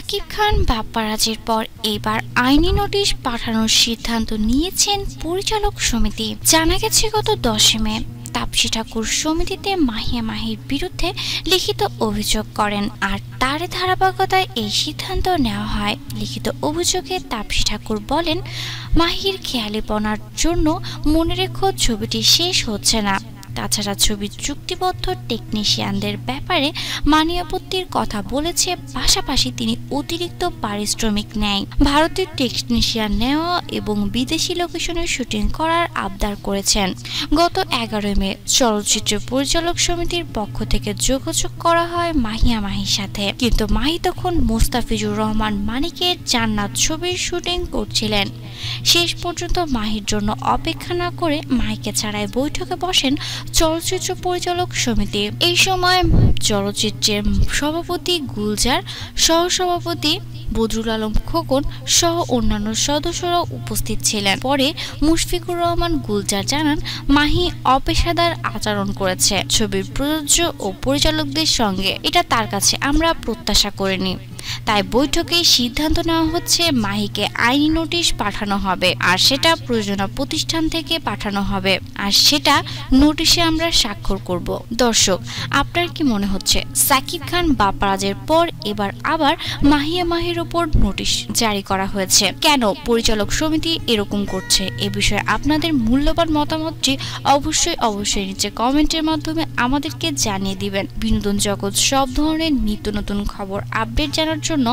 সাকিব খান বাপ্পারাজের পর এবার আইনি নোটিশ পাঠানোর সিদ্ধান্ত নিয়েছেন পরিচালক সমিতি। জানা গেছে, গত দশে মে তাপসী ঠাকুর সমিতিতে মাহিয়া মাহির বিরুদ্ধে লিখিত অভিযোগ করেন আর তার ধারাবাহিকতায় এই সিদ্ধান্ত নেওয়া হয়। লিখিত অভিযোগে তাপসী ঠাকুর বলেন, মাহির খেয়ালিপনার জন্য মনে রেখো ছবিটি শেষ হচ্ছে না। তাছাড়া ছবির চুক্তিবদ্ধ টেকনিশিয়ানদের ব্যাপারে মানিয়াপত্তির কথা বলেছে, পাশাপাশি তিনি অতিরিক্ত পারিশ্রমিক নেয়। ভারতের টেকনিশিয়ান নেওয়া এবং বিদেশি লোকেশনে শুটিং করার আবদার করেছেন। গত এগারোই মে চলচ্চিত্র পরিচালক সমিতির পক্ষ থেকে যোগাযোগ করা হয় মাহিয়া মাহির সাথে। কিন্তু মাহি তখন মোস্তাফিজুর রহমান মানিকের জান্নাত ছবির শুটিং করছিলেন। শেষ পর্যন্ত মাহির জন্য অপেক্ষা না করে মাহিকে ছাড়াই বৈঠকে বসেন চলচ্চিত্র পরিচালক সমিতি। এই সময় চলচ্চিত্রের সভাপতি গুলজার, সহসভাপতি বদরুল আলম খোকন সহ অন্যান্য সদস্যরা উপস্থিত ছিলেন। পরে মুশফিকুর রহমান গুলজার জানান, মাহি অপেশাদার আচরণ করেছে। ছবির প্রযোজ্য ও পরিচালকদের সঙ্গে। এটা তার কাছে আমরা প্রত্যাশা করিনি। তাই বৈঠকে সিদ্ধান্ত নেওয়া হচ্ছে মাহিকে আইনি নোটিশ পাঠানো হবে আর সেটা প্রয়োজনীয় প্রতিষ্ঠান থেকে পাঠানো হবে। আর সেটা নোটিশে আমরা স্বাক্ষর করব। দর্শক, আপনার কি মনে হচ্ছে? সাকিব খান বাপারাজের পর এবার আবার মাহিয়া মাহির ওপর নোটিশ জারি করা হয়েছে। কেন পরিচালক সমিতি এরকম করছে? এ বিষয়ে আপনাদের মূল্যবান মতামতটি অবশ্যই অবশ্যই নিচে কমেন্টের মাধ্যমে আমাদেরকে জানিয়ে দিবেন। বিনোদন জগৎ সব ধরনের নিত্য নতুন খবর আপডেট জানার জন্য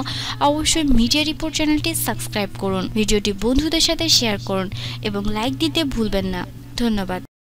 অবশ্যই মিডিয়া রিপোর্ট চ্যানেলটি সাবস্ক্রাইব করুন। ভিডিওটি বন্ধুদের সাথে শেয়ার করুন এবং লাইক দিতে ভুলবেন না। ধন্যবাদ।